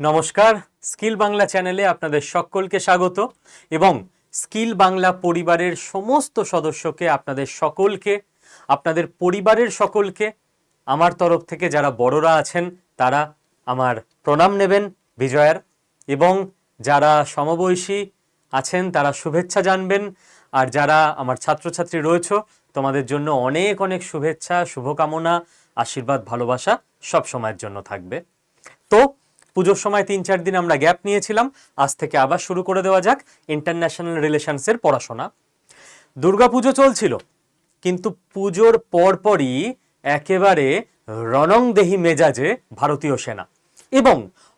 নমস্কার, স্কিল বাংলা চ্যানেলে আপনাদের সকলকে স্বাগত এবং স্কিল বাংলা পরিবারের সমস্ত সদস্যকে, আপনাদের সকলকে, আপনাদের পরিবারের সকলকে, আমার তরফ থেকে যারা বড়রা আছেন, তারা আমার প্রণাম নেবেন বিজয়ার এবং যারা সমবয়সী আছেন, তারা শুভেচ্ছা জানবেন। আর যারা আমার ছাত্রছাত্রী রয়েছে, তোমাদের জন্য অনেক অনেক শুভেচ্ছা, শুভকামনা, আশীর্বাদ, ভালোবাসা সব সময়ের জন্য থাকবে। তো পুজোর সময় তিন চার দিন আমরা গ্যাপ নিয়েছিলাম। আজ থেকে আবার শুরু করে দেওয়া যাক ইন্টারন্যাশনাল রিলেশনসের পড়াশোনা। দুর্গাপুজো চলছিল, কিন্তু পুজোর পরপরই একেবারে রণংদেহী মেজাজে ভারতীয় সেনা। এবং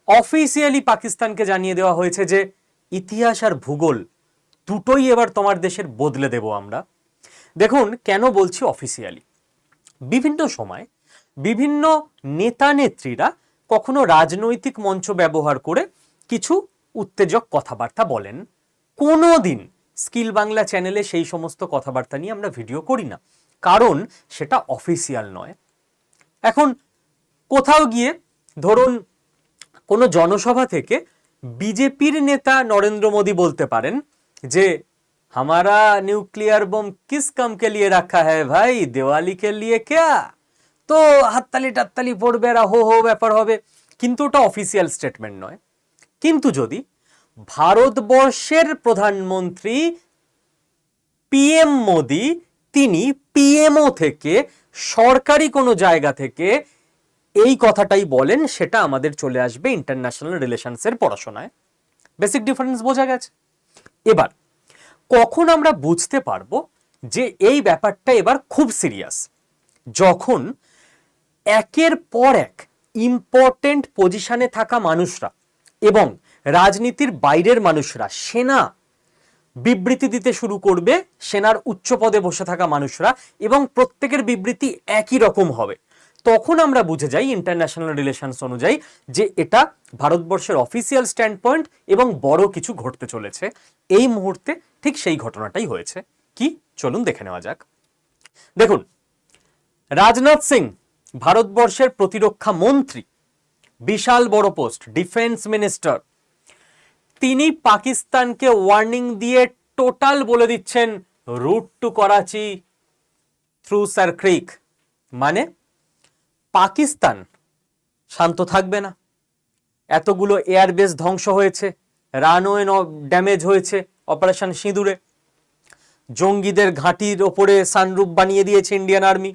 অফিসিয়ালি পাকিস্তানকে জানিয়ে দেওয়া হয়েছে যে, ইতিহাস আর ভূগোল দুটোই এবার তোমার দেশের বদলে দেব আমরা। দেখুন, কেন বলছি অফিসিয়ালি বিভিন্ন সময় বিভিন্ন নেতা নেত্রীরা কখনো রাজনৈতিক মঞ্চ ব্যবহার করে কিছু উত্তেজক কথাবার্তা বলেন কোনো দিন স্কিল বাংলা চ্যানেলে সেই সমস্ত কথাবার্তা নিয়ে আমরা ভিডিও করি না কারণ সেটা অফিসিয়াল নয় এখন কোথাও গিয়ে ধরুন কোনো জনসভা থেকে বিজেপির নেতা নরেন্দ্র মোদী বলতে পারেন যে हमारा न्यूक्लियर बम किस काम के लिए रखा है भाई दिवाली के लिए क्या তো হাততালি টাত্তালি পড়বে আর হো হো ব্যাপার হবে। কিন্তু ওটা অফিসিয়াল স্টেটমেন্ট নয়। কিন্তু যদি ভারতবর্ষের প্রধানমন্ত্রী পিএম মোদি, তিনি পিএমও থেকে সরকারি কোনো জায়গা থেকে এই কথাটাই বলেন, সেটা আমাদের চলে আসবে ইন্টারন্যাশনাল রিলেশনসের পড়াশোনায়। বেসিক ডিফারেন্স বোঝা গেছে। এবার, কখন আমরা বুঝতে পারব যে এই ব্যাপারটা এবার খুব সিরিয়াস যখন একের পর এক ইম্পর্টেন্ট পজিশনে থাকা মানুষরা এবং রাজনীতির বাইরের মানুষরা, সেনা বিবৃতি দিতে শুরু করবে, সেনার উচ্চ পদে বসে থাকা মানুষরা এবং প্রত্যেকের বিবৃতি একই রকম হবে। তখন আমরা বুঝে যাই ইন্টারন্যাশনাল রিলেশনস অনুযায়ী যে এটা ভারতবর্ষের অফিসিয়াল স্ট্যান্ড পয়েন্ট এবং বড় কিছু ঘটতে চলেছে। এই মুহূর্তে ঠিক সেই ঘটনাটাই হয়েছে। কি? চলুন দেখে নেওয়া যাক। দেখুন, রাজনাথ সিং ভারতবর্ষের প্রতিরক্ষা মন্ত্রী, বিশাল বড় পোস্ট, ডিফেন্স মিনিস্টার। তিনি পাকিস্তানকে ওয়ার্নিং দিয়ে টোটাল বলে দিচ্ছেন, route to Karachi through Sir Creek মানে পাকিস্তান শান্ত থাকবে না। এতগুলো এয়ারবেস ধ্বংস হয়েছে, রানওয়ে ড্যামেজ হয়েছে অপারেশন সিঁদুরে। জঙ্গিদের ঘাঁটির ওপরে সানরূপ বানিয়ে দিয়েছে ইন্ডিয়ান আর্মি।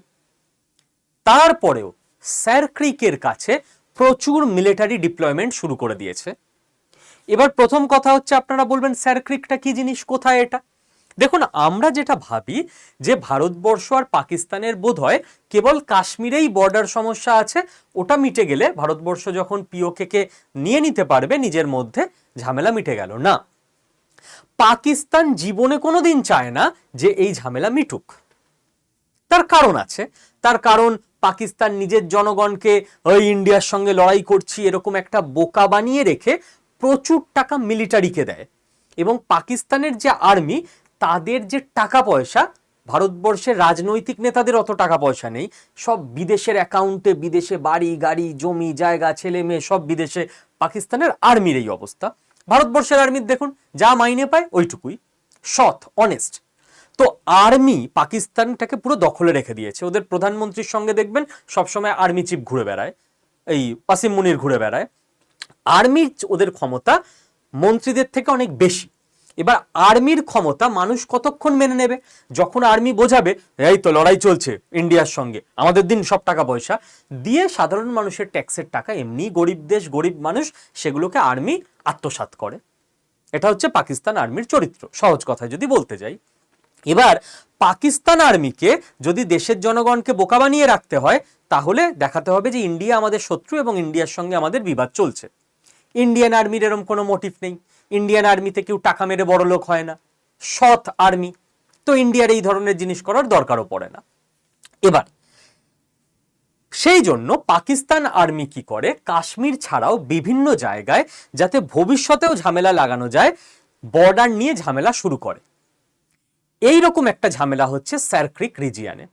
তারপরেও স্যারক্রিকের কাছে প্রচুর মিলিটারি ডিপ্লয়মেন্ট শুরু করে দিয়েছে। এবার প্রথম কথা হচ্ছে, আপনারা বলবেন স্যারক্রিকটা কি জিনিস, কোথায় এটা? দেখুন, আমরা যেটা ভাবি যে ভারতবর্ষ আর পাকিস্তানের বোধ হয় কেবল কাশ্মীরেই বর্ডার সমস্যা আছে, ওটা মিটে গেলে ভারতবর্ষ যখন পিওকে কে নিয়ে নিতে পারবে, নিজের মধ্যে ঝামেলা মিটে গেল। না, পাকিস্তান জীবনে কোনোদিন চায় না যে এই ঝামেলা মিটুক। তার কারণ আছে। তার কারণ পাকিস্তান নিজের জনগণকে ওই ইন্ডিয়ার সঙ্গে লড়াই করছি এরকম একটা বোকা বানিয়ে রেখে প্রচুর টাকা মিলিটারিকে দেয়। এবং পাকিস্তানের যে আর্মি, তাদের যে টাকা পয়সা, ভারতবর্ষের রাজনৈতিক নেতাদের অত টাকা পয়সা নেই। সব বিদেশের অ্যাকাউন্টে, বিদেশে বাড়ি, গাড়ি, জমি, জায়গা, ছেলে মেয়ে, সব বিদেশে পাকিস্তানের আর্মির এই অবস্থা। ভারতবর্ষের আর্মির দেখুন, যা মাইনে পায় ওইটুকুই। সৎ অনেস্ট তো আর্মি পাকিস্তানটাকে পুরো দখলে রেখে দিয়েছে। ওদের প্রধানমন্ত্রীর সঙ্গে দেখবেন সবসময় আর্মি চিফ ঘুরে বেড়ায়, এই পাসিম মুনির ঘুরে বেড়ায়। আর্মির ওদের ক্ষমতা মন্ত্রীদের থেকে অনেক বেশি। এবার আর্মির ক্ষমতা মানুষ কতক্ষণ মেনে নেবে? যখন আর্মি বোঝাবে, এই তো লড়াই চলছে ইন্ডিয়ার সঙ্গে, আমাদের দিন সব টাকা পয়সা। দিয়ে সাধারণ মানুষের ট্যাক্সের টাকা, এমনি গরিব দেশ, গরিব মানুষ, সেগুলোকে আর্মি আত্মসাৎ করে। এটা হচ্ছে পাকিস্তান আর্মির চরিত্র। সহজ কথায় যদি বলতে যাই। এবার পাকিস্তান আর্মিকে যদি দেশের জনগণকে বোকা বানিয়ে রাখতে হয়, তাহলে দেখাতে হবে যে ইন্ডিয়া আমাদের শত্রু এবং ইন্ডিয়ার সঙ্গে আমাদের বিবাদ চলছে। ইন্ডিয়ান আর্মির এরম কোনো মোটিভ নেই। ইন্ডিয়ান আর্মিতে কেউ টাকা মেরে বড় লোক হয় না। সৎ আর্মি। তো ইন্ডিয়ার এই ধরনের জিনিস করার দরকারও পড়ে না। এবার, সেই জন্য পাকিস্তান আর্মি কি করে? কাশ্মীর ছাড়াও বিভিন্ন জায়গায় যাতে ভবিষ্যতেও ঝামেলা লাগানো যায়, বর্ডার নিয়ে ঝামেলা শুরু করে। এই রকম একটা ঝামেলা হচ্ছে স্যারক্রিক রিজিয়ানে।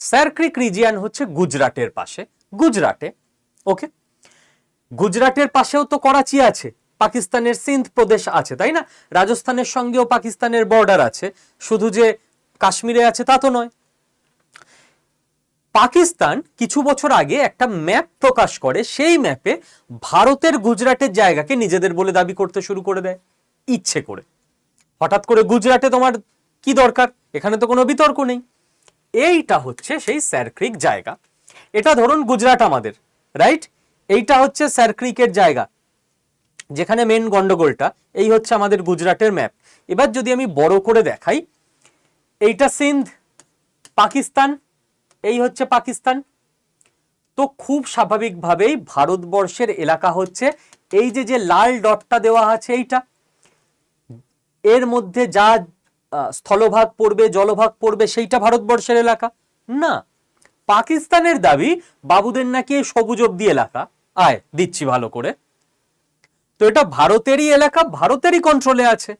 স্যারক্রিক রিজিয়ান হচ্ছে গুজরাটের পাশে। গুজরাটে, ওকে? গুজরাটের পাশেও তো করাচি আছে, পাকিস্তানের সিন্ধ প্রদেশ আছে, তাই না? রাজস্থানের সঙ্গেও পাকিস্তানের বর্ডার আছে, শুধু যে কাশ্মীরে আছে তা তো নয়। পাকিস্তান কিছু বছর আগে একটা ম্যাপ প্রকাশ করে, সেই ম্যাপে ভারতের গুজরাটের জায়গাকে নিজেদের বলে দাবি করতে শুরু করে দেয়, ইচ্ছে করে। হঠাৎ করে গুজরাটে তোমার কি দরকার? এখানে তো কোনো বিতর্ক নেই। এইটা হচ্ছে সেই স্যারক্রিক জায়গা। এটা ধরুন গুজরাট আমাদের রাইট এইটা হচ্ছে স্যারক্রিকের জায়গা, যেখানে মেন গন্ডগোলটা, এই হচ্ছে আমাদের গুজরাটের ম্যাপ এবার যদি আমি বড় করে দেখাই, এইটা সিন্ধ, পাকিস্তান, এই হচ্ছে পাকিস্তান। তো খুব স্বাভাবিকভাবেই ভারতবর্ষের এলাকা হচ্ছে এই যে যে লাল ডটটা দেওয়া আছে এইটা। এর মধ্যে যা স্থলভাগ পড়বে, জলভাগ পড়বে, সেইটা ভারতবর্ষের এলাকা? না। পাকিস্তানের দাবি, বাবুদের নাকি এই সবুজ অব্দি এলাকা? আয়, দিচ্ছি ভালো করে। তো এটা ভারতেরই এলাকা, ভারতেরই কন্ট্রোলে আছে।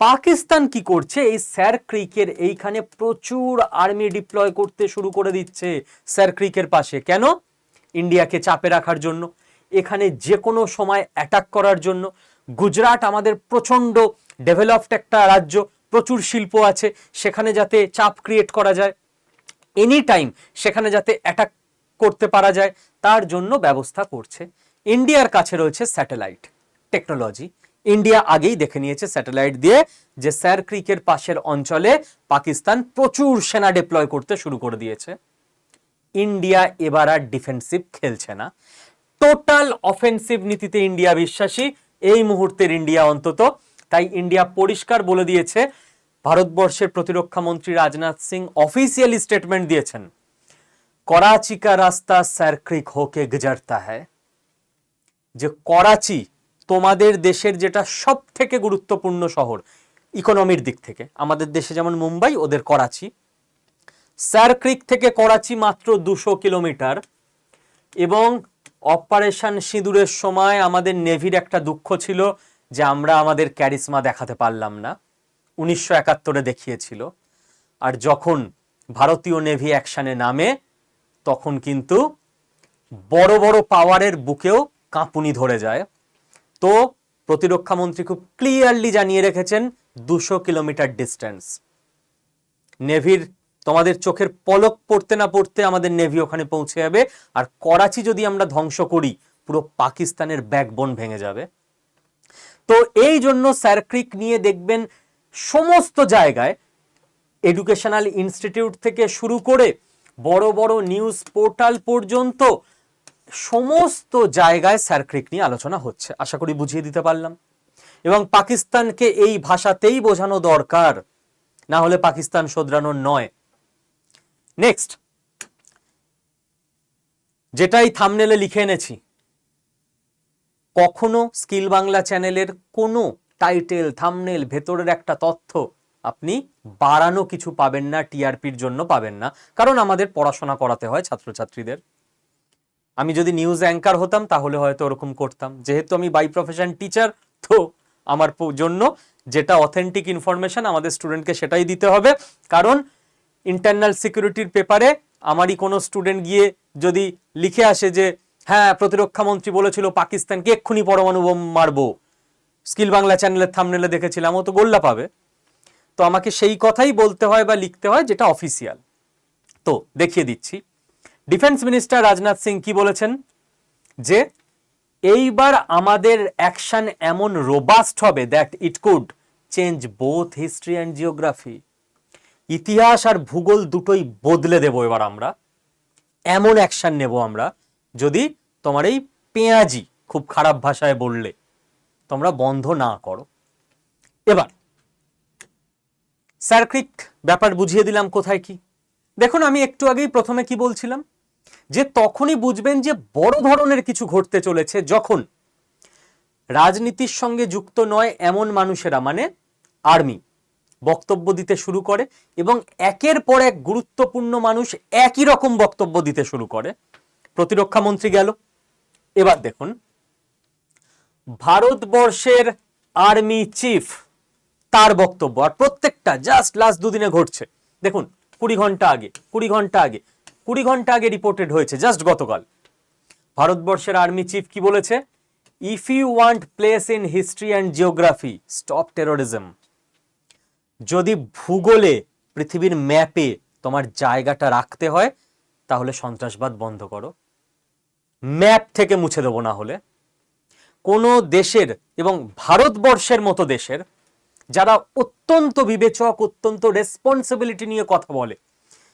পাকিস্তান কি করছে? এই স্যার ক্রিকের এইখানে প্রচুর আর্মি ডিপ্লয় করতে শুরু করে দিচ্ছে স্যার ক্রিকের পাশে। কেন? ইন্ডিয়াকে চাপে রাখার জন্য, এখানে যে কোনো সময় অ্যাটাক করার জন্য। গুজরাট আমাদের প্রচণ্ড ডেভেলপড একটা রাজ্য। প্রচুর শিল্প আছে, সেখানে যাতে চাপ ক্রিয়েট করা যায় এনি টাইম সেখানে যাতে অ্যাটাক করতে পারা যায়, তার জন্য ব্যবস্থা করছে ইন্ডিয়ার কাছে রয়েছে স্যাটেলাইট টেকনোলজি ইন্ডিয়া আগেই দেখে নিয়েছে স্যাটেলাইট দিয়ে যে স্যার ক্রিকের পাশের অঞ্চলে পাকিস্তান প্রচুর সেনা ডিপ্লয় করতে শুরু করে দিয়েছে। ইন্ডিয়া এবার আর ডিফেন্সিভ খেলছে না। টোটাল অফেন্সিভ নীতিতে ইন্ডিয়া বিশ্বাসী, এই মুহূর্তের ইন্ডিয়া অন্তত তাই ইন্ডিয়া পরিষ্কার বলে দিয়েছে, ভারতবর্ষের প্রতিরক্ষা মন্ত্রী রাজনাথ সিং অফিসিয়ালি স্টেটমেন্ট দিয়েছেন। করাচি কা রাস্তা স্যারক্রিক হোকে গুজরতা হ্যায়। যে করাচি তোমাদের দেশের যেটা সব থেকে গুরুত্বপূর্ণ শহর ইকোনমির দিক থেকে, আমাদের দেশে যেমন মুম্বাই, ওদের করাচি। স্যারক্রিক থেকে করাচি মাত্র দুশো কিলোমিটার এবং অপারেশন সিঁদুরের সময় আমাদের নেভির একটা দুঃখ ছিল যে আমরা আমাদের ক্যারিসমা দেখাতে পারলাম না। উনিশশো একাত্তরে দেখিয়েছিল। আর যখন ভারতীয় নেভি অ্যাকশানে নামে, তখন কিন্তু বড় বড় পাওয়ারের বুকেও কাঁপুনি ধরে যায়। তো প্রতিরক্ষা মন্ত্রী খুব ক্লিয়ারলি জানিয়ে রেখেছেন, দুশো কিলোমিটার ডিস্টেন্স। নেভির, তোমাদের চোখের পলক পড়তে না পড়তে আমাদের নেভি ওখানে পৌঁছে যাবে। আর করাচি যদি আমরা ধ্বংস করি, পুরো পাকিস্তানের ব্যাকবোন ভেঙে যাবে। তো এই জন্য স্যারক্রিক নিয়ে দেখবেন সমস্ত জায়গায় এডুকেশনাল ইনস্টিটিউট থেকে শুরু করে বড় বড় নিউজ পোর্টাল পর্যন্ত সমস্ত জায়গায় স্যারক্রিক নিয়ে আলোচনা হচ্ছে। আশা করি বুঝিয়ে দিতে পারলাম। এবং পাকিস্তানকে এই ভাষাতেই বোঝানো দরকার, না হলে পাকিস্তান শোধরানোর নয়। নেক্সট যেটাই থামনেলে লিখে এনেছি। কখনো স্কিল বাংলা চ্যানেলের কোনো টাইটেল, থামনেল, ভেতরের একটা তথ্য আপনি বাড়ানো কিছু পাবেন না, টিআরপির জন্য পাবেন না। কারণ আমাদের পড়াশোনা করাতে হয় ছাত্রছাত্রীদের। আমি যদি নিউজ অ্যাঙ্কার হতাম, তাহলে হয়তো ওরকম করতাম। যেহেতু আমি বাই প্রফেশন টিচার, তো আমার জন্য যেটা অথেন্টিক ইনফরমেশন আমাদের স্টুডেন্টকে সেটাই দিতে হবে। কারণ ইন্টারনাল সিকিউরিটির পেপারে আমারই কোনো স্টুডেন্ট গিয়ে যদি লিখে আসে যে হ্যাঁ প্রতিরক্ষা মন্ত্রী বলেছিল পাকিস্তানকে এক্ষুনি পরমাণু বোম মারবো। স্কিল বাংলা চ্যানেলের থামনেলে দেখেছিলাম, ও তো গোল্লা পাবে। তো আমাকে সেই কথাই বলতে হয় বা লিখতে হয় যেটা অফিসিয়াল। তো দেখিয়ে দিচ্ছি। ডিফেন্স মিনিস্টার রাজনাথ সিং কি বলেছেন? যে, এইবার আমাদের অ্যাকশন এমন রোবাস্ট হবে that it could change both history and geography ইতিহাস আর ভূগোল দুটোই বদলে দেব এবার আমরা। এমন অ্যাকশন নেব আমরা, যদি তোমার এই পেঁয়াজি খুব খারাপ ভাষায় বললে তোমরা বন্ধ না করো। এবার স্যারক্রিক ব্যাপার বুঝিয়ে দিলাম কোথায় কি? দেখুন, আমি একটু আগেই প্রথমে কি বলছিলাম? যে তখনই বুঝবেন যে বড় ধরনের কিছু ঘটতে চলেছে যখন রাজনীতির সঙ্গে যুক্ত নয় এমন মানুষেরা মানে আর্মি, বক্তব্য দিতে শুরু করে এবং একের পর এক গুরুত্বপূর্ণ মানুষ একই রকম বক্তব্য দিতে শুরু করে। প্রতিরক্ষা মন্ত্রী গেল এবার দেখুন। ভারতবর্ষের আর্মি চিফ তার বক্তব্য, আর প্রত্যেকটা জাস্ট লাস্ট দুদিনে ঘটছে। দেখুন, কুড়ি ঘণ্টা আগে, কুড়ি ঘণ্টা আগে, কুড়ি ঘণ্টা আগে রিপোর্টেড হয়েছে জাস্ট গতকাল। ভারতবর্ষের আর্মি চিফ কি বলেছে? If you want place in history and geography stop terrorism যদি ভূগোলে পৃথিবীর ম্যাপে তোমার জায়গাটা রাখতে হয়, তাহলে সন্ত্রাসবাদ বন্ধ করো। ম্যাপ থেকে মুছে দেবো না হলে। কোনো দেশের এবং ভারতবর্ষের মতো দেশের যারা অত্যন্ত বিবেচক, অত্যন্ত রেসপন্সিবিলিটি নিয়ে কথা বলে,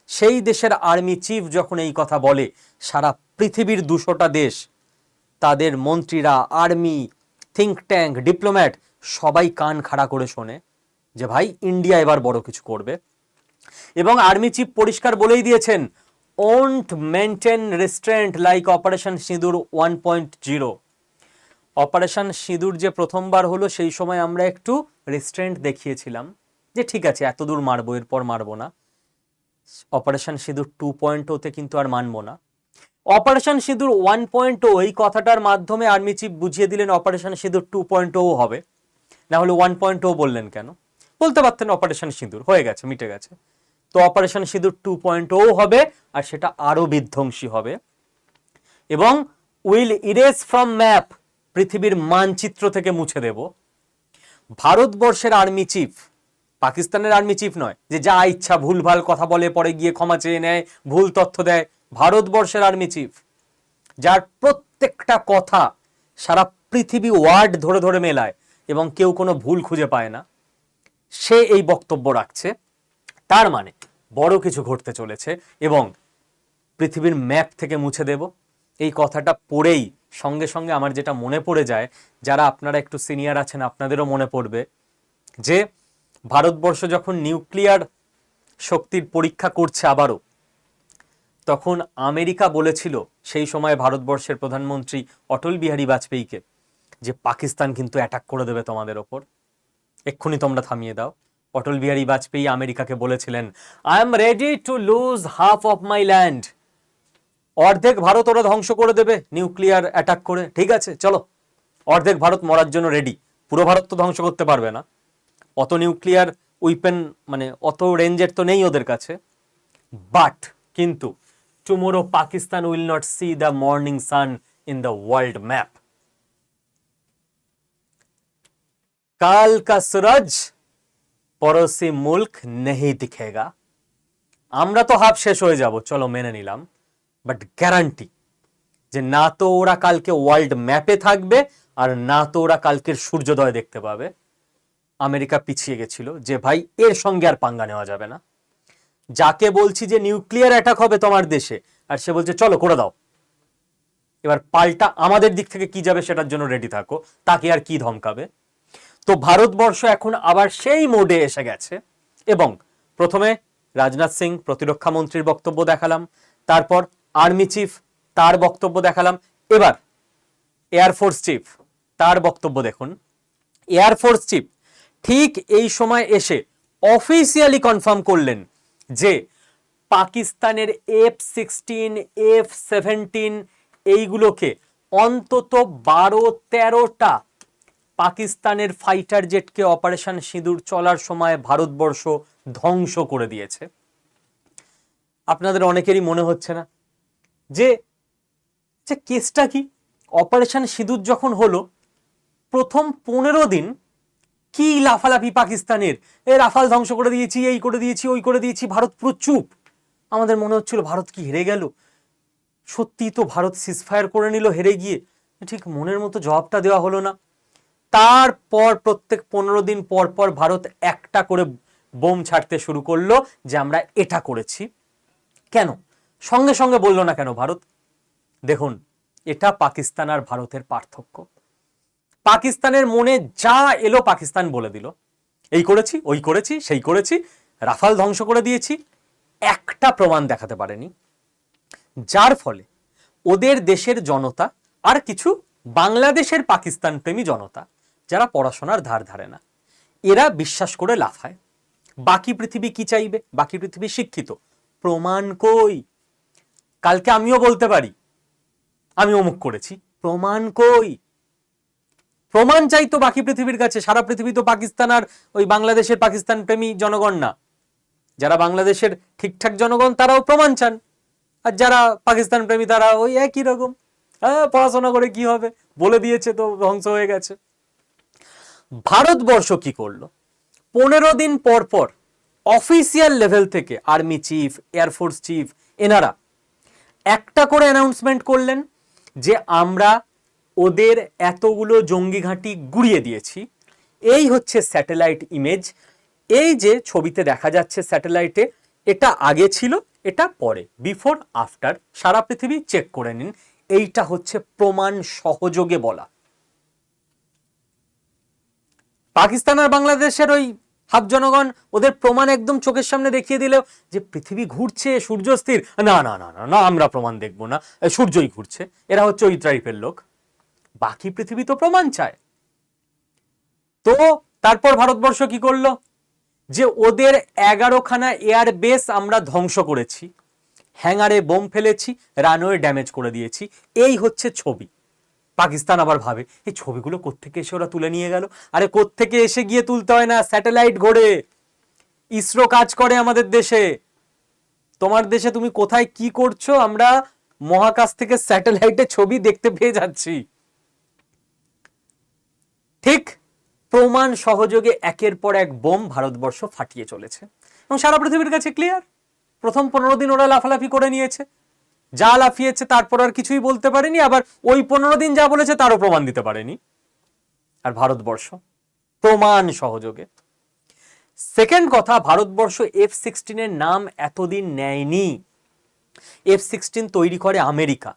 সেই দেশের আর্মি চিফ যখন এই কথা বলে, সারা পৃথিবীর দুশোটা দেশ, তাদের মন্ত্রীরা আর্মি থিঙ্ক ট্যাঙ্ক ডিপ্লোম্যাট সবাই কান খাড়া করে শোনে যে ভাই ইন্ডিয়া এবার বড় কিছু করবে। এবং আর্মি চিফ পরিষ্কার বলেই দিয়েছেন won't maintain restraint like operation Sindoor one point zero operation Sindoor যে প্রথমবার হলো, সেই সময় আমরা একটু রেস্টুরেন্ট দেখিয়েছিলাম যে ঠিক আছে, এত দূর মারবো, এরপর মারবো না। অপারেশন সিঁদুর টু পয়েন্ট ওতে কিন্তু আর মানবো না। অপারেশন সিঁদুর ওয়ান পয়েন্ট ও এই কথাটার মাধ্যমে আর্মি চিফ বুঝিয়ে দিলেন অপারেশন সিঁদুর টু পয়েন্ট ও হবে। না হলে ওয়ান পয়েন্ট ও বললেন কেন? বলতে পারতেন অপারেশন সিঁদুর হয়ে গেছে, মিটে গেছে। তো অপারেশন সিঁদুর টু পয়েন্ট ও হবে আর সেটা আরও বিধ্বংসী হবে। এবং উইল ইরেজ ফ্রম ম্যাপ, পৃথিবীর মানচিত্র থেকে মুছে দেব। ভারতবর্ষের আর্মি চিফ, পাকিস্তানের আর্মি চিফ নয়, যে যা ইচ্ছা ভুলভাল কথা বলে, পরে গিয়ে ক্ষমা চেয়ে নেয়, ভুল তথ্য দেয়, ভারতবর্ষের আর্মি চিফ, যার প্রত্যেকটা কথা সারা পৃথিবী ওয়ার্ড ধরে ধরে মেলায় এবং কেউ কোনো ভুল খুঁজে পায় না। সে এই বক্তব্য রাখছে। তার মানে বড় কিছু ঘটতে চলেছে এবং পৃথিবীর ম্যাপ থেকে মুছে দেব। এই কথাটা পড়েই সঙ্গে সঙ্গে আমার যেটা মনে পড়ে যায়, যারা আপনারা একটু সিনিয়র আছেন আপনাদেরও মনে পড়বে যে ভারতবর্ষ যখন নিউক্লিয়ার শক্তির পরীক্ষা করছে আবারও, তখন আমেরিকা বলেছিল সেই সময় ভারতবর্ষের প্রধানমন্ত্রী অটল বিহারী বাজপেয়ীকে যে পাকিস্তান কিন্তু অ্যাটাক করে দেবে তোমাদের ওপর। এক্ষুনি তোমরা থামিয়ে দাও। অটল বিহারী বাজপেয়ী আমেরিকাকে বলেছিলেন I am ready to lose half of my land অর্ধেক ভারত ওরা ধ্বংস করে দেবে নিউক্লিয়ার অ্যাটাক করে। ঠিক আছে, চলো। অর্ধেক ভারত মরার জন্য রেডি পুরো ভারত তো ধ্বংস করতে পারবে না। অত নিউক্লিয়ার উইপেন মানে অত রেঞ্জের তো নেই ওদের কাছে। বাট কিন্তু tomorrow Pakistan will not see the morning sun in the world map কাল কা সুরজ পড়োসি মুল্ক নেই দিখেগা। আমরা তো হাফ শেষ হয়ে যাব, চলো মেনে নিলাম। বাট গ্যারান্টি যে না তো ওরা কালকে ওয়ার্ল্ড ম্যাপে থাকবে আর না তো ওরা কালকের সূর্যোদয় দেখতে পাবে। আমেরিকা পিছিয়ে গেছিল যে ভাই এর সঙ্গে আর পাঙ্গা নেওয়া যাবে না। যাকে বলছি যে নিউক্লিয়ার অ্যাটাক হবে তোমার দেশে, আর সে বলছে, চলো, করে দাও। এবার পাল্টা আমাদের দিক থেকে কি যাবে সেটার জন্য রেডি থাকো, তাকে আর কি ধমকাবে? তো ভারতবর্ষ এখন আবার সেই মোডে এসে গেছে। এবং প্রথমে রাজনাথ সিং প্রতিরক্ষা মন্ত্রীর বক্তব্য দেখালাম, তারপর আর্মি চিফ তার বক্তব্য দেখালাম, এবার এয়ারফোর্স চিফ তার বক্তব্য দেখুন। এয়ারফোর্স চিফ ঠিক এই সময় এসে অফিসিয়ালি কনফার্ম করলেন যে পাকিস্তানের এফ সিক্সটিন এফ সেভেন্টিন এইগুলোকে অন্তত বারো তেরোটা পাকিস্তানের ফাইটার জেটকে অপারেশন সিঁদুর চলার সময় ভারতবর্ষ ধ্বংস করে দিয়েছে। আপনাদের অনেকেরই মনে হচ্ছে না যে যে কেসটা কি? অপারেশন সিঁদুর যখন হলো, প্রথম পনেরো দিন কি লাফালাফি পাকিস্তানের? এ রাফাল ধ্বংস করে দিয়েছি, এই করে দিয়েছি, ওই করে দিয়েছি, ভারত পুরো চুপ আমাদের মনে হচ্ছিল ভারত কি হেরে গেল? সত্যি তো ভারত সিজফায়ার করে নিল হেরে গিয়ে। ঠিক মনের মতো জবাবটা দেওয়া হলো না। তারপর প্রত্যেক পনেরো দিন পর পর ভারত একটা করে বোম ছাড়তে শুরু করল যে আমরা এটা করেছি। কেন? সঙ্গে সঙ্গে বলল না কেন ভারত? দেখুন, এটা পাকিস্তান আর ভারতের পার্থক্য। পাকিস্তানের মনে যা এলো পাকিস্তান বলে দিল। এই করেছি, ওই করেছি, সেই করেছি, রাফাল ধ্বংস করে দিয়েছি, একটা প্রমাণ দেখাতে পারেনি। যার ফলে ওদের দেশের জনতা আর কিছু বাংলাদেশের পাকিস্তান প্রেমী জনতা যারা পড়াশোনার ধার ধারে না। এরা বিশ্বাস করে লাফায় বাকি পৃথিবী কি চাইবে? বাকি পৃথিবী শিক্ষিত। প্রমাণ কই? কালকে আমিও বলতে পারি। আমি অমুক করেছি। প্রমাণ কই? প্রমাণ চাই তো বাকি পৃথিবীর কাছে। সারা পৃথিবী তো পাকিস্তান আর ওই বাংলাদেশের পাকিস্তান প্রেমী জনগণ না। যারা বাংলাদেশের ঠিকঠাক জনগণ, তারাও প্রমাণ চান। আর যারা পাকিস্তান প্রেমী, তারা ওই একই রকম। হ্যাঁ পড়াশোনা করে কি হবে? বলে দিয়েছে তো ধ্বংস হয়ে গেছে। ভারতবর্ষ কি করল? পনেরো দিন পর পর অফিসিয়াল লেভেল থেকে army chief air force chief এনারা একটা করে অ্যানাউন্সমেন্ট করলেন যে আমরা ওদের এতগুলো জঙ্গি ঘাঁটি গুড়িয়ে দিয়েছি। এই হচ্ছে স্যাটেলাইট ইমেজ এই যে ছবিতে দেখা যাচ্ছে স্যাটেলাইটে এটা আগে ছিল, এটা পরে বিফোর আফটার সারা পৃথিবী চেক করে নিন। এইটা হচ্ছে প্রমাণ সহযোগে বলা। পাকিস্তান আর বাংলাদেশের ওই হাফ জনগণ ওদের প্রমাণ একদম চোখের সামনে দেখিয়ে দিলেও যে পৃথিবী ঘুরছে, সূর্য স্থির। না না না না না, আমরা প্রমাণ দেখব না। সূর্যই ঘুরছে। এরা হচ্ছে ওই টাইপের লোক। বাকি পৃথিবী তো প্রমাণ চায়। তো তারপর ভারতবর্ষ কি করল? যে ওদের এগারোখানা এয়ার বেস আমরা ধ্বংস করেছি। হ্যাঙ্গারে বোম ফেলেছি, রানওয়ে ড্যামেজ করে দিয়েছি। এই হচ্ছে ছবি। পাকিস্তান আবার ভাবে, এই ছবিগুলো কোত্থেকে এসে ওরা তুলে নিয়ে গেল? আরে কোত্থেকে এসে গিয়ে তুলতে হয় না, স্যাটেলাইট ঘোরে ইসরো কাজ করে আমাদের দেশে। তোমার দেশে তুমি কোথায় কি করছ? আমরা মহাকাশ থেকে স্যাটেলাইটে ছবি দেখতে পেয়ে যাচ্ছি। ঠিক প্রমাণ সহযোগে একের পর এক বোম ভারতবর্ষ ফাটিয়ে চলেছে। এবং সারা পৃথিবীর কাছে ক্লিয়ার প্রথম পনেরো দিন ওরা লাফালাফি করে নিয়েছে। যা লাফিয়েছে তারপর আর কিছুই বলতে পারেনি, আবার ওই পনেরো দিন যা বলেছে তারও প্রমাণ দিতে পারেনি। আর ভারতবর্ষ, প্রমাণ সহযোগে। সেকেন্ড কথা, ভারতবর্ষ এফ সিক্সটিনের নাম এতদিন নেয়নি। এফ সিক্সটিন তৈরি করে আমেরিকা।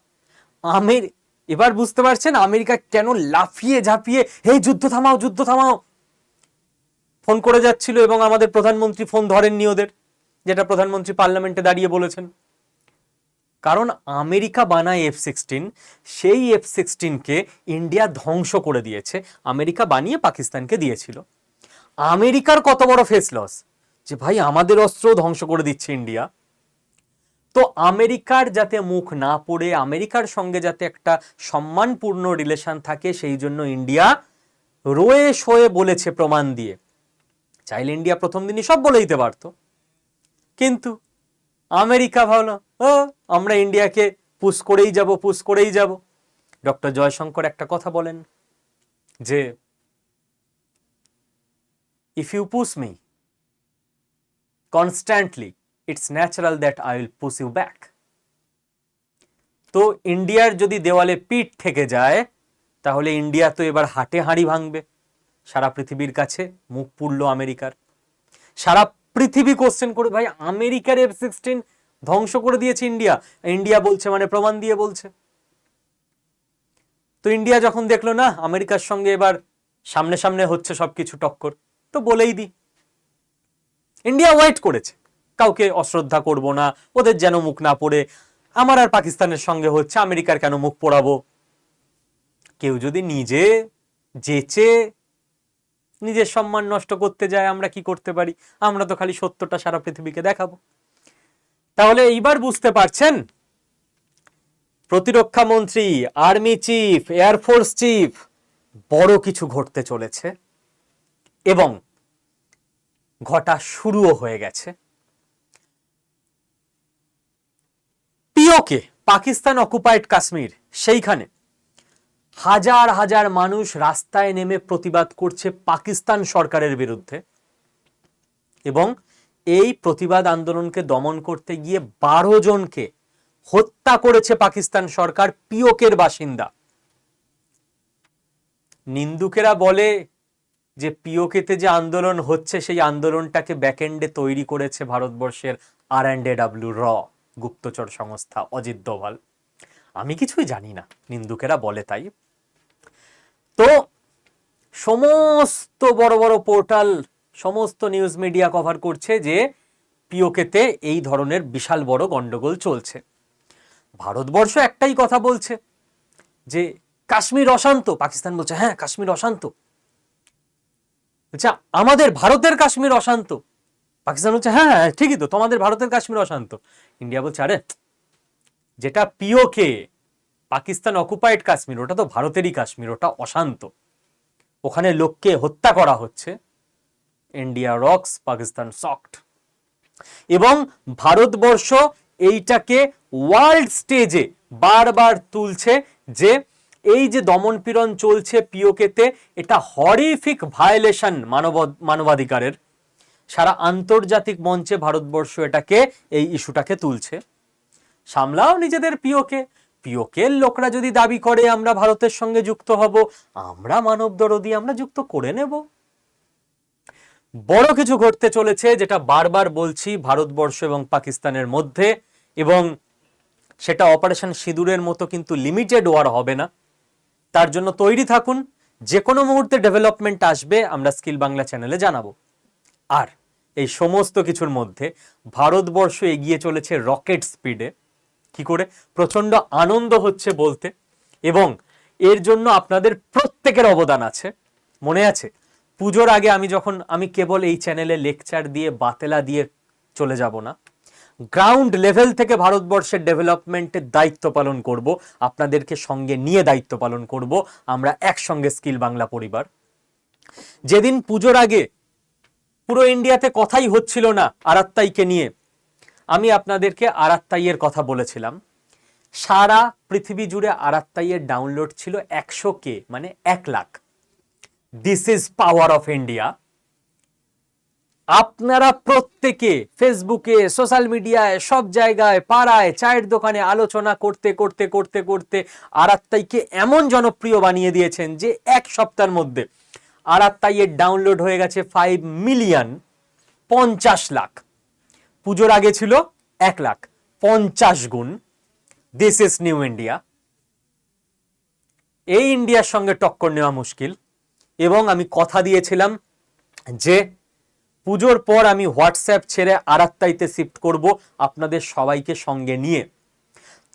আমের, এবার বুঝতে পারছেন আমেরিকা কেন লাফিয়ে ঝাঁপিয়ে এই যুদ্ধ থামাও যুদ্ধ থামাও! ফোন করে যাচ্ছিল এবং আমাদের প্রধানমন্ত্রী ফোন ধরেননি ওদের, যেটা প্রধানমন্ত্রী পার্লামেন্টে দাঁড়িয়ে বলেছেন। কারণ আমেরিকা বানায় এফ সিক্সটিন সেই এফ সিক্সটিনকে ইন্ডিয়া ধ্বংস করে দিয়েছে। আমেরিকা বানিয়ে পাকিস্তানকে দিয়েছিল। আমেরিকার কত বড় ফেস লস যে ভাই, আমাদের অস্ত্র ধ্বংস করে দিচ্ছে ইন্ডিয়া। তো আমেরিকার যাতে মুখ না পড়ে, আমেরিকার সঙ্গে যাতে একটা সম্মানপূর্ণ রিলেশন থাকে, সেই জন্য ইন্ডিয়া রয়ে শোয়ে বলেছে প্রমাণ দিয়ে। চাইলে ইন্ডিয়া প্রথম দিনই সব বলে দিতে পারতো। কিন্তু আমেরিকা ভাবলো, ও, আমরা ইন্ডিয়াকে পুশ করেই যাব পুশ করেই যাব। ডক্টর জয়শঙ্কর একটা কথা বলেন যে if you push me constantly it's natural that I will push you back তো ইন্ডিয়ার যদি দেওয়ালে পিঠ থেকে যায়, তাহলে ইন্ডিয়া তো এবার হাটে হাঁড়ি ভাঙবে। সারা পৃথিবীর কাছে মুখ পুড়ল আমেরিকার। সারা পৃথিবী কোশ্চেন করে, ভাই, আমেরিকার এফ সিক্সটিন ধ্বংস করে দিয়েছে ইন্ডিয়া ইন্ডিয়া বলছে মানে প্রমাণ দিয়ে বলছে। তো ইন্ডিয়া যখন দেখল, না, আমেরিকার সঙ্গে এবার সামনে সামনে হচ্ছে সবকিছু টক্কর, তো বলেই দি ইন্ডিয়া ওয়েট করেছে। কাউকে অশ্রদ্ধা করব না, ওদের যেন মুখ না পড়ে। আমার আর পাকিস্তানের সঙ্গে হচ্ছে, আমেরিকার কেন মুখ পোড়াবো? কেউ যদি নিজে যেচে নিজের সম্মান নষ্ট করতে যায়, আমরা কি করতে পারি? আমরা তো খালি সত্যটা সারা পৃথিবীকে দেখাবো। তাহলে এইবার বুঝতে পারছেন? প্রতিরক্ষা মন্ত্রী, আর্মি চিফ এয়ারফোর্স চিফ, বড় কিছু ঘটতে চলেছে এবং ঘটা শুরুও হয়ে গেছে। পিওকে, পাকিস্তান অকুপাইড কাশ্মীর, সেইখানে হাজার হাজার মানুষ রাস্তায় নেমে প্রতিবাদ করছে পাকিস্তান সরকারের বিরুদ্ধে। এবং এই প্রতিবাদ আন্দোলনকে দমন করতে গিয়ে বারো জনকে হত্যা করেছে পাকিস্তান সরকার পিওকের বাসিন্দা। নিন্দুকেরা বলে যে পিওকেতে যে আন্দোলন হচ্ছে, সেই আন্দোলনটাকে ব্যাকএন্ডে তৈরি করেছে ভারতবর্ষের আর অ্যান্ড ডাব্লিউ র, গুপ্তচর সংস্থা অজিত দোভাল। আমি কিছুই জানি না, নিন্দুকেরা বলে তাই। তো সমস্ত বড় বড় পোর্টাল, সমস্ত নিউজ মিডিয়া কভার করছে যে পিওকেতে এই ধরনের বিশাল বড় গন্ডগোল চলছে। ভারতবর্ষ একটাই কথা বলছে যে কাশ্মীর অশান্ত। পাকিস্তান বলছে হ্যাঁ কাশ্মীর অশান্ত। আচ্ছা আমাদের ভারতের কাশ্মীর অশান্ত। পাকিস্তান বলছে হ্যাঁ হ্যাঁ ঠিকই তো, তোমাদের ভারতের কাশ্মীর অশান্ত। ইন্ডিয়া বলছে, আরে, যেটা পিওকে পাকিস্তান অকুপাইড কাশ্মীর, ওটা তো ভারতেরই কাশ্মীর, ওটা অশান্ত। ওখানে লোককে হত্যা করা হচ্ছে ইন্ডিয়া রক্স পাকিস্তান সফট এবং ভারতবর্ষ এইটাকে ওয়ার্ল্ড স্টেজে বারবার তুলছে যে এই যে দমনপীড়ন চলছে পিওকেতে, এটা হরিফিক ভায়োলেশন মানব মানবাধিকারের। সারা আন্তর্জাতিক মঞ্চে ভারতবর্ষ এটাকে, এই ইস্যুটাকে তুলছে। সামলাও নিজেদের পিওকে। পিওকের লোকরা যদি দাবি করে আমরা ভারতের সঙ্গে যুক্ত হব, আমরা মানব দরদি আমরা যুক্ত করে নেব। বড় কিছু ঘটতে চলেছে যেটা বারবার বলছি ভারতবর্ষ এবং পাকিস্তানের মধ্যে এবং সেটা অপারেশন সিঁদুরের মতো কিন্তু লিমিটেড ওয়ার হবে না। তার জন্য তৈরি থাকুন যে কোনো মুহূর্তে ডেভেলপমেন্ট আসবে, আমরা স্কিল বাংলা চ্যানেলে জানাব। আর এই সমস্ত কিছুর মধ্যে ভারতবর্ষ এগিয়ে চলেছে রকেট স্পিডে কি করে? প্রচণ্ড আনন্দ হচ্ছে বলতে। এবং এর জন্য আপনাদের প্রত্যেকের অবদান আছে। মনে আছে? পুজোর আগে আমি যখন, আমি কেবল এই চ্যানেলে লেকচার দিয়ে, বাতেলা দিয়ে চলে যাব না। গ্রাউন্ড লেভেল থেকে ভারতবর্ষের ডেভেলপমেন্টের দায়িত্ব পালন করব। আপনাদেরকে সঙ্গে নিয়ে দায়িত্ব পালন করব। আমরা একসঙ্গে স্কিল বাংলা পরিবার। যেদিন পুজোর আগে পুরো ইন্ডিয়াতে কথাই হচ্ছিল না আরাত্তাইকে নিয়ে। আমি আপনাদেরকে আরাত্তাইয়ের কথা বলেছিলাম। সারা পৃথিবী জুড়ে আরাত্তাইয়ের ডাউনলোড ছিল একশো কে মানে এক lakh. This is power of India আপনারা প্রত্যেকে ফেসবুকে সোশ্যাল মিডিয়ায় সব জায়গায়, পাড়ায়, চায়ের দোকানে আলোচনা করতে করতে করতে করতে আরাত্তাইকে এমন জনপ্রিয় বানিয়ে দিয়েছেন যে এক সপ্তাহের মধ্যে আরাত্তাইয়ের ডাউনলোড হয়ে গেছে ফাইভ মিলিয়ন পঞ্চাশ লাখ। পুজোর আগে ছিল এক লাখ পঞ্চাশ গুণ। দিস ইজ নিউ ইন্ডিয়া এই ইন্ডিয়ার সঙ্গে টক্কর নেওয়া মুশকিল। এবং আমি কথা দিয়েছিলাম যে পুজোর পর আমি হোয়াটসঅ্যাপ ছেড়ে আরাত্তাইতে শিফট করব আপনাদের সবাইকে সঙ্গে নিয়ে।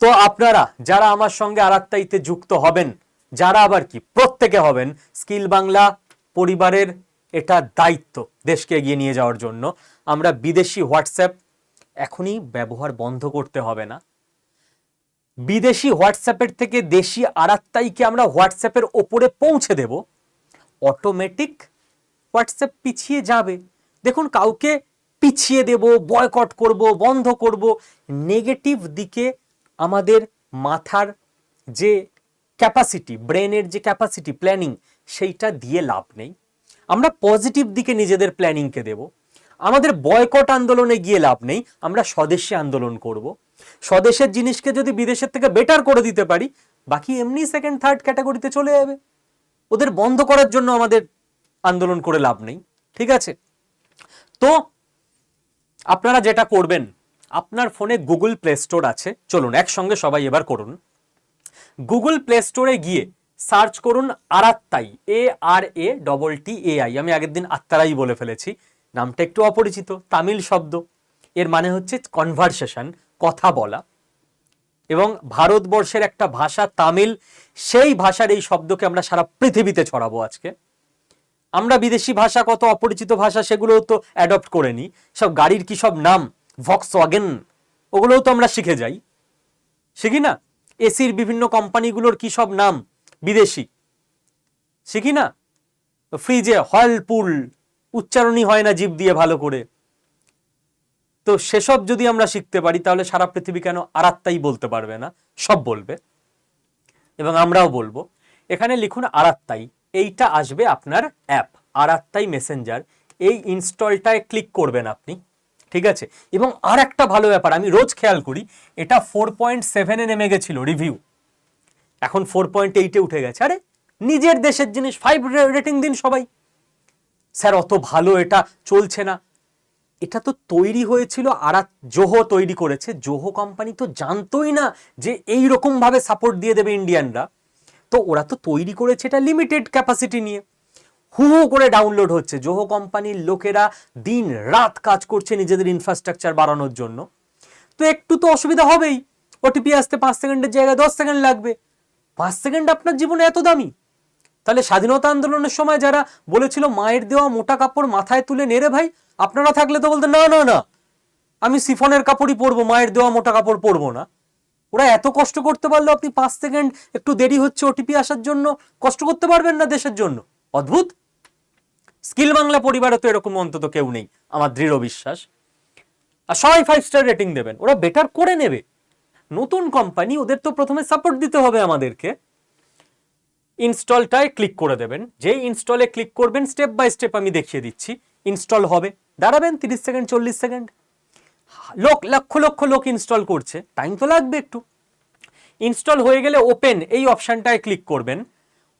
তো আপনারা যারা আমার সঙ্গে আরাত্তাইতে যুক্ত হবেন, যারা আবার কি প্রত্যেকে হবেন, স্কিল বাংলা পরিবারের এটা দায়িত্ব দেশকে এগিয়ে নিয়ে যাওয়ার জন্য। আমরা বিদেশি হোয়াটসঅ্যাপ এখনই ব্যবহার বন্ধ করতে হবে না। বিদেশি হোয়াটসঅ্যাপের থেকে দেশি আরাত্তাইকে আমরা হোয়াটসঅ্যাপের ওপরে পৌঁছে দেব। অটোমেটিক হোয়াটসঅ্যাপ পিছিয়ে যাবে। দেখুন, কাউকে পিছিয়ে দেব, বয়কট করব, বন্ধ করব, নেগেটিভ দিকে আমাদের মাথার যে ক্যাপাসিটি, ব্রেনের যে ক্যাপাসিটি, প্ল্যানিং, সেইটা দিয়ে লাভ নেই। আমরা পজিটিভ দিকে নিজেদের প্ল্যানিংকে দেব। আমাদের বয়কট আন্দোলনে গিয়ে লাভ নেই, আমরা স্বদেশী আন্দোলন করব। স্বদেশের জিনিসকে যদি বিদেশের থেকে বেটার করে দিতে পারি, বাকি এমনি সেকেন্ড থার্ড ক্যাটাগরিতে চলে যাবে। ওদের বন্ধ করার জন্য আমাদের আন্দোলন করে লাভ নেই, ঠিক আছে? তো, আপনারা যেটা করবেন, আপনার ফোনে গুগল প্লে স্টোর আছে, চলুন একসঙ্গে সবাই এবার করুন। গুগল প্লে স্টোরে গিয়ে সার্চ করুন আরাত্তাই এ আর এ ডবল টি এ আই আমি আগের দিন আত্মারাই বলে ফেলেছি। নামটা একটু অপরিচিত, তামিল শব্দ। এর মানে হচ্ছে কনভারসেশন কথা বলা। এবং ভারতবর্ষের একটা ভাষা তামিল, সেই ভাষার এই শব্দকে আমরা সারা পৃথিবীতে ছড়াবো আজকে। আমরা বিদেশি ভাষা, কত অপরিচিত ভাষা, সেগুলোও তো অ্যাডপ্ট করে নিই। সব গাড়ির কি সব নাম? ভক্স ওয়াগেন ওগুলোও তো আমরা শিখে যাই। শিখি না? এসির বিভিন্ন কোম্পানিগুলোর কি সব নাম? বিদেশি। শিখি না? ফ্রিজে হলপুল উচ্চারণই হয় না জীব দিয়ে ভালো করে। তো সেসব যদি আমরা শিখতে পারি, তাহলে সারা পৃথিবী কেন আরাত্তাই বলতে পারবে না? সব বলবে। এবং আমরাও বলব। এখানে লিখুন আরাত্তাই। এইটা আসবে আপনার অ্যাপ, আরাত্তাই মেসেঞ্জার। এই ইনস্টলটায় ক্লিক করবেন আপনি। ঠিক আছে? এবং আর একটা ভালো ব্যাপার, আমি রোজ খেয়াল করি, এটা ফোর পয়েন্ট সেভেনে নেমে গেছিল রিভিউ। এখন ফোর পয়েন্ট এইটে উঠে গেছে। আরে, নিজের দেশের জিনিস ফাইভ রেটিং দিন সবাই। স্যার, অত ভালো এটা চলছে না। এটা তো তৈরি হয়েছিল, আর জোহো তৈরি করেছে। জোহো কোম্পানি তো জানতোই না যে এই রকম ভাবে সাপোর্ট দিয়ে দেবে ইন্ডিয়ানরা তো ওরা তো তৈরি করেছে এটা লিমিটেড ক্যাপাসিটি নিয়ে। হু হু করে ডাউনলোড হচ্ছে। জোহো কোম্পানির লোকেরা দিন রাত কাজ করছে নিজেদের ইনফ্রাস্ট্রাকচার বাড়ানোর জন্য। তো একটু তো অসুবিধা হবেই। ওটিপি আসতে পাঁচ সেকেন্ডের জায়গায় দশ সেকেন্ড লাগবে। পাঁচ সেকেন্ড আপনার জীবনে এত দামি? তাহলে স্বাধীনতা আন্দোলনের সময় যারা বলেছিল মায়ের দেওয়া মোটা কাপড় মাথায় তুলে নেড়ে ভাই, আপনারা থাকলে তো বলতেন, না না না, আমি সিফনের কাপড়ই পরবো, মায়ের দেওয়া মোটা কাপড় পরবো না। ওরা এত কষ্ট করতে পারল আপনি পাঁচ সেকেন্ড একটু দেরি হচ্ছে ওটিপি আসার জন্য, কষ্ট করতে পারবেন না দেশের জন্য। অদ্ভুত। স্কিল বাংলা পরিবারে তো এরকম অন্তত কেউ নেই, আমার দৃঢ় বিশ্বাস। আর সবাই ফাইভ স্টার রেটিং দেবেন, ওরা বেটার করে নেবে। নতুন কোম্পানি ওদের তো প্রথমে সাপোর্ট দিতে হবে আমাদেরকে। ইনস্টলটায় ক্লিক করে দেবেন। যেই ইনস্টলে ক্লিক করবেন, স্টেপ বাই স্টেপ আমি দেখিয়ে দিচ্ছি। ইনস্টল হবে। দাঁড়াবেন তিরিশ সেকেন্ড, চল্লিশ সেকেন্ড। লোক, লক্ষ লক্ষ লোক ইনস্টল করছে। টাইম তো লাগবে একটু। ইনস্টল হয়ে গেলে ওপেন, এই অপশানটায় ক্লিক করবেন।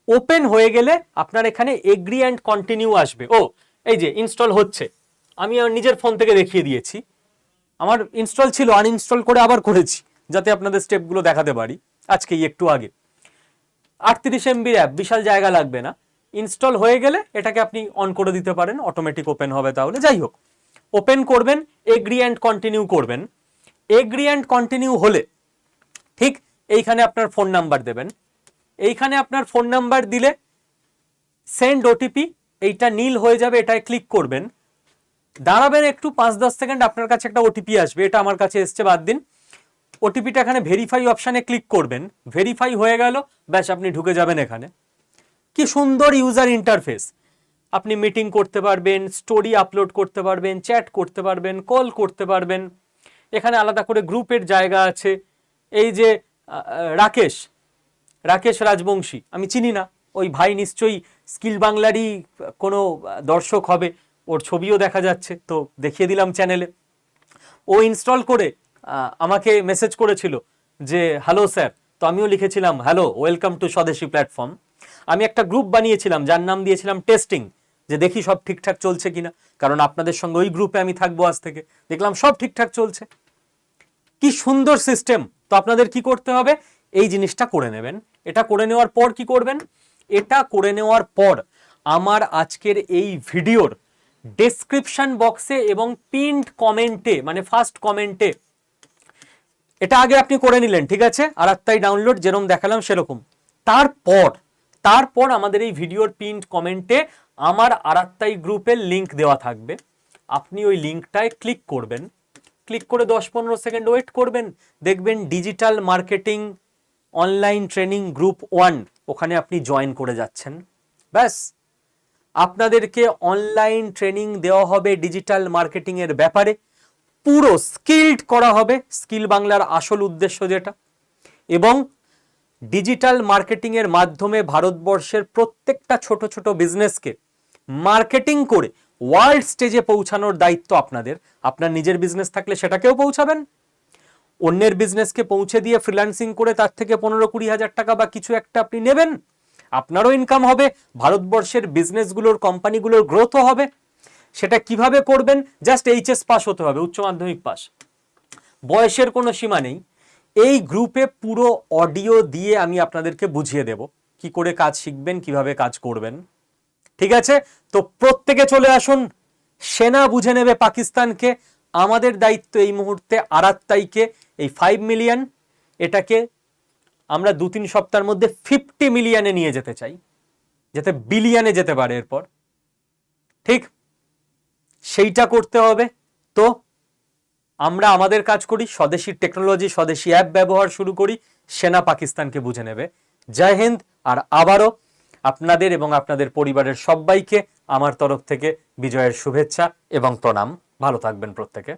ওপেন হয়ে গেলে আপনার এখানে এগ্রি অ্যান্ড কন্টিনিউ আসবে। ও, এই যে ইনস্টল হচ্ছে। আমি আমার নিজের ফোন থেকে দেখিয়ে দিয়েছি। আমার ইনস্টল ছিল, আনইনস্টল করে আবার করেছি, যাতে আপনাদের স্টেপগুলো দেখাতে পারি। আজকেই একটু আগে। আটত্রিশ এমবির অ্যাপ বিশাল জায়গা লাগবে না। ইনস্টল হয়ে গেলে এটাকে আপনি অন করে দিতে পারেন অটোমেটিক ওপেন হবে তাহলে। যাই হোক ওপেন করবেন এগ্রি অ্যান্ড কন্টিনিউ করবেন। এগ্রি অ্যান্ড কন্টিনিউ হলে ঠিক এইখানে আপনার ফোন নাম্বার দেবেন। এইখানে আপনার ফোন নাম্বার দিলে সেন্ড ওটিপি এইটা নীল হয়ে যাবে, এটায় ক্লিক করবেন। দাঁড়াবেন একটু, পাঁচ দশ সেকেন্ড আপনার কাছে একটা ওটিপি আসবে, এটা আমার কাছে এসছে বাদ দিন। ওটিপিটা এখানে ভেরিফাই অপশানে ক্লিক করবেন। ভেরিফাই হয়ে গেল, ব্যাস আপনি ঢুকে যাবেন এখানে। কি সুন্দর ইউজার ইন্টারফেস আপনি মিটিং করতে পারবেন স্টোরি আপলোড করতে পারবেন চ্যাট করতে পারবেন কল করতে পারবেন। এখানে আলাদা করে গ্রুপের জায়গা আছে। এই যে রাকেশ রাকেশ রাজবংশী, আমি চিনি না। ওই ভাই নিশ্চয়ই স্কিল বাংলারই কোনো দর্শক হবে। ওর ছবিও দেখা যাচ্ছে, তো দেখিয়ে দিলাম চ্যানেলে ও ইনস্টল করে আমাকে মেসেজ করেছিল যে হ্যালো স্যার তো আমিও লিখেছিলাম hello welcome to Swadeshi platform আমি একটা গ্রুপ বানিয়েছিলাম, যার নাম দিয়েছিলাম টেস্টিং যে দেখি সব ঠিকঠাক চলছে কিনা। কারণ আপনাদের সঙ্গে ওই গ্রুপে আমি থাকব আজ থেকে। দেখলাম সব ঠিকঠাক চলছে। কি সুন্দর সিস্টেম তো আপনাদের কি করতে হবে? এই জিনিসটা করে নেবেন। এটা করে নেওয়ার পর কি করবেন? এটা করে নেওয়ার পর আমার আজকের এই ভিডিওর ডেসক্রিপশন বক্সে এবং পিন্ড কমেন্টে মানে ফার্স্ট কমেন্টে এটা আগে আপনি করে নিলেন, ঠিক আছে? আর আত্মাই ডাউনলোড যেরকম দেখালাম সেরকম। তারপর তারপর আমাদের এই ভিডিওর পিন্ড কমেন্টে আমার আরাত্তাই গ্রুপের লিংক দেওয়া থাকবে। আপনি ওই লিঙ্কটায় ক্লিক করবেন। ক্লিক করে দশ পনেরো সেকেন্ড ওয়েট করবেন। দেখবেন digital marketing online training group one ওখানে আপনি জয়েন করে যাচ্ছেন। ব্যাস। আপনাদেরকে অনলাইন ট্রেনিং দেওয়া হবে ডিজিটাল মার্কেটিংয়ের ব্যাপারে। পুরো স্কিল্ড করা হবে স্কিল বাংলার আসল উদ্দেশ্য যেটা। এবং ডিজিটাল মার্কেটিং এর মাধ্যমে ভারতবর্ষের প্রত্যেকটা ছোট ছোট বিজনেসকে মার্কেটিং করে ওয়ার্ল্ড স্টেজে পৌঁছানোর দায়িত্ব আপনাদের। আপনার নিজের বিজনেস থাকলে সেটাকেও পৌঁছাবেন। অন্যের বিজনেসকে পৌঁছে দিয়ে ফ্রিল্যান্সিং করে তার থেকে পনেরো কুড়ি হাজার টাকা বা কিছু একটা আপনি নেবেন। আপনারও ইনকাম হবে। ভারতবর্ষের বিজনেসগুলোর কোম্পানিগুলোর গ্রোথও হবে। সেটা কীভাবে করবেন? জাস্ট এইচএস পাস হতে হবে, উচ্চ মাধ্যমিক পাস বয়সের কোনো সীমা নেই। এই গ্রুপে পুরো অডিও দিয়ে আমি আপনাদেরকে বুঝিয়ে দেব। কি করে কাজ শিখবেন, কীভাবে কাজ করবেন। ঠিক আছে? তো প্রত্যেকে চলে আসুন। সেনা বুঝে নেবে পাকিস্তানকে। আমাদের দায়িত্ব এই মুহূর্তে আরাত্তাইকে এই ফাইভ মিলিয়ন এটাকে আমরা দু তিন সপ্তাহের মধ্যে ফিফটি মিলিয়নে নিয়ে যেতে চাই। যাতে বিলিয়নে যেতে পারে এরপর। ঠিক? সেইটা করতে হবে। তো আমরা আমাদের কাজ করি, স্বদেশী টেকনোলজি স্বদেশী অ্যাপ ব্যবহার শুরু করি, সেনা পাকিস্তানকে বুঝে নেবে। জয় হিন্দ, আর আবারও আপনাদের এবং আপনাদের পরিবারের সবাইকে আমার তরফ থেকে বিজয়ের শুভেচ্ছা এবং প্রণাম। ভালো থাকবেন প্রত্যেকে।